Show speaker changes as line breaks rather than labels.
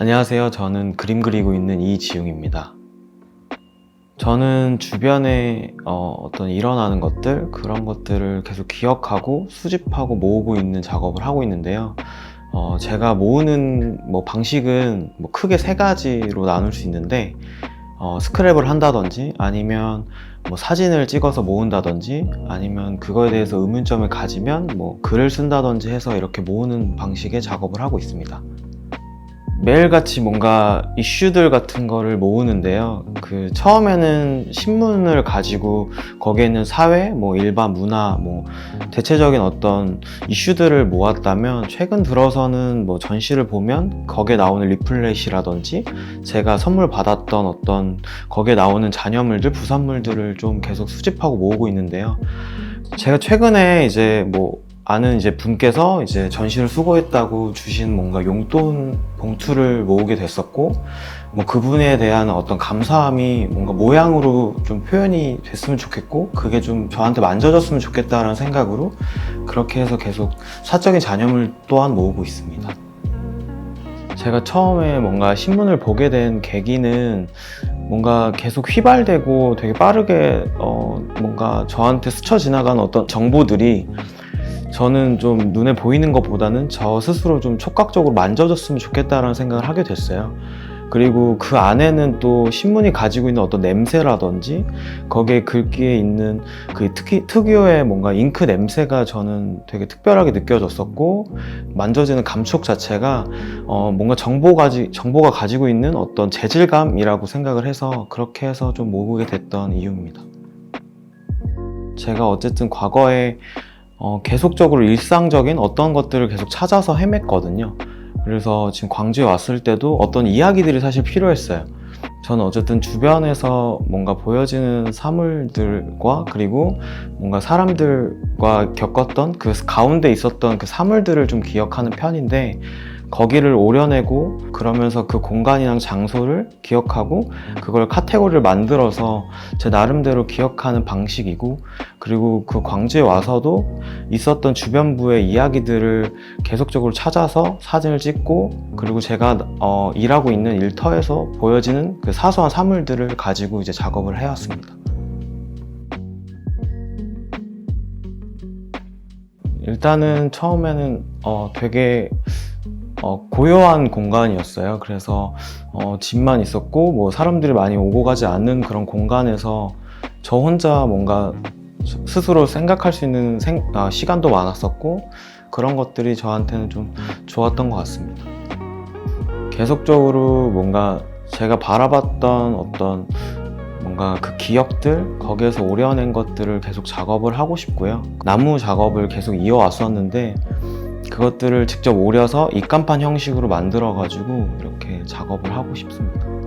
안녕하세요. 저는 그림 그리고 있는 이지웅입니다. 저는 주변에 어, 떤 일어나는 것들, 그런 것들을 계속 기억하고 수집하고 모으고 있는 작업을 하고 있는데요. 어, 제가 모으는 뭐 방식은 뭐 크게 세 가지로 나눌 수 있는데, 어, 스크랩을 한다든지, 아니면 뭐 사진을 찍어서 모은다든지, 아니면 그거에 대해서 의문점을 가지면 뭐 글을 쓴다든지 해서 이렇게 모으는 방식의 작업을 하고 있습니다. 매일같이 뭔가 이슈들 같은 거를 모으는데요. 그 처음에는 신문을 가지고 거기에 있는 사회, 뭐 일반 문화, 뭐 대체적인 어떤 이슈들을 모았다면 최근 들어서는 뭐 전시를 보면 거기에 나오는 리플렛이라든지 제가 선물 받았던 어떤 거기에 나오는 잔여물들, 부산물들을 좀 계속 수집하고 모으고 있는데요. 제가 최근에 이제 뭐 아는 이제 분께서 이제 전시를 수고했다고 주신 뭔가 용돈 봉투를 모으게 됐었고, 뭐 그분에 대한 어떤 감사함이 뭔가 모양으로 좀 표현이 됐으면 좋겠고, 그게 좀 저한테 만져졌으면 좋겠다라는 생각으로 그렇게 해서 계속 사적인 잔여물 또한 모으고 있습니다. 제가 처음에 뭔가 신문을 보게 된 계기는 뭔가 계속 휘발되고 되게 빠르게 어 뭔가 저한테 스쳐 지나가는 어떤 정보들이 저는 좀 눈에 보이는 것보다는 저 스스로 좀 촉각적으로 만져줬으면 좋겠다라는 생각을 하게 됐어요. 그리고 그 안에는 또 신문이 가지고 있는 어떤 냄새라든지 거기에 글귀에 있는 그 특히 특유의 뭔가 잉크 냄새가 저는 되게 특별하게 느껴졌었고 만져지는 감촉 자체가 어 뭔가 정보 가지 정보가 가지고 있는 어떤 재질감이라고 생각을 해서 그렇게 해서 좀 모으게 됐던 이유입니다. 제가 어쨌든 과거에 어, 계속적으로 일상적인 어떤 것들을 계속 찾아서 헤맸거든요. 그래서 지금 광주에 왔을 때도 어떤 이야기들이 사실 필요했어요. 저는 어쨌든 주변에서 뭔가 보여지는 사물들과 그리고 뭔가 사람들과 겪었던 그 가운데 있었던 그 사물들을 좀 기억하는 편인데 거기를 오려내고 그러면서 그 공간이랑 장소를 기억하고 그걸 카테고리를 만들어서 제 나름대로 기억하는 방식이고 그리고 그 광주에 와서도 있었던 주변부의 이야기들을 계속적으로 찾아서 사진을 찍고 그리고 제가 어, 일하고 있는 일터에서 보여지는 그 사소한 사물들을 가지고 이제 작업을 해왔습니다. 일단은 처음에는 어, 되게 어, 고요한 공간이었어요. 그래서 어, 집만 있었고 뭐 사람들이 많이 오고 가지 않는 그런 공간에서 저 혼자 뭔가 스- 스스로 생각할 수 있는 생- 아, 시간도 많았었고 그런 것들이 저한테는 좀 좋았던 것 같습니다. 계속적으로 뭔가 제가 바라봤던 어떤 뭔가 그 기억들 거기에서 오려낸 것들을 계속 작업을 하고 싶고요. 나무 작업을 계속 이어왔었는데 그것들을 직접 오려서 입간판 형식으로 만들어 가지고 이렇게 작업을 하고 싶습니다.